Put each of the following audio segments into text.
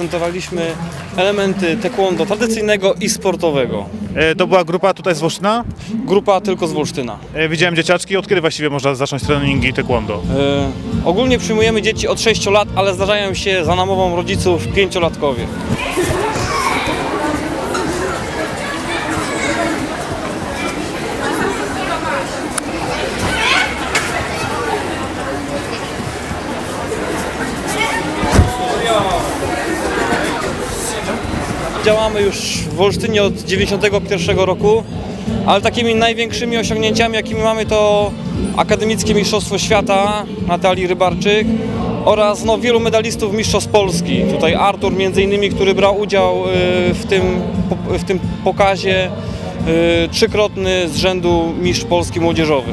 zaprezentowaliśmy elementy taekwondo tradycyjnego i sportowego. E, To była grupa tutaj z Wolsztyna. Grupa tylko z Wolsztyna. E, Widziałem dzieciaczki. Od kiedy właściwie można zacząć treningi taekwondo? E, ogólnie przyjmujemy dzieci od 6 lat, ale zdarzają się za namową rodziców pięciolatkowie. Działamy już w Wolsztynie od 91 roku, ale takimi największymi osiągnięciami, jakimi mamy, to Akademickie Mistrzostwo Świata Natalii Rybarczyk oraz no, wielu medalistów Mistrzostw Polski. Tutaj Artur między innymi, który brał udział y, w tym, w tym pokazie, y, trzykrotny z rzędu Mistrz Polski Młodzieżowy.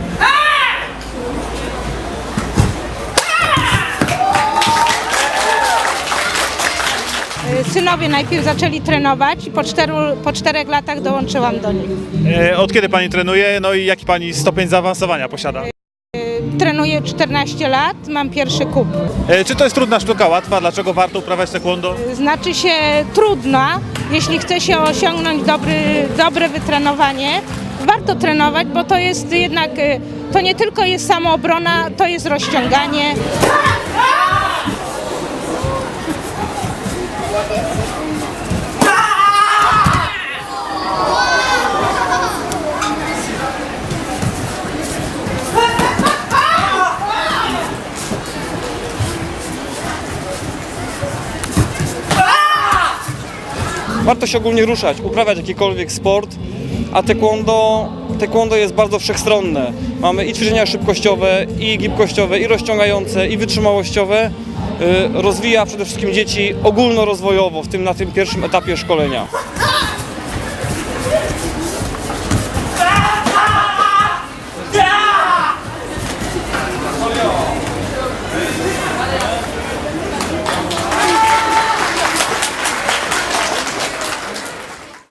Synowie najpierw zaczęli trenować i po, czteru, po czterech latach dołączyłam do nich. E, Od kiedy pani trenuje? No i jaki pani stopień zaawansowania posiada? Trenuję 14 lat, mam pierwszy kup. E, Czy to jest trudna sztuka, łatwa? Dlaczego warto uprawiać taekwondo? Znaczy się trudna, jeśli chce się osiągnąć dobry, dobre wytrenowanie. Warto trenować, bo to jest jednak, to nie tylko jest samoobrona, to jest rozciąganie. Warto się ogólnie ruszać, uprawiać jakikolwiek sport, a taekwondo, taekwondo jest bardzo wszechstronne. Mamy i ćwiczenia szybkościowe, i gibkościowe, i rozciągające, i wytrzymałościowe. Y, Rozwija przede wszystkim dzieci ogólnorozwojowo w tym, na tym pierwszym etapie szkolenia.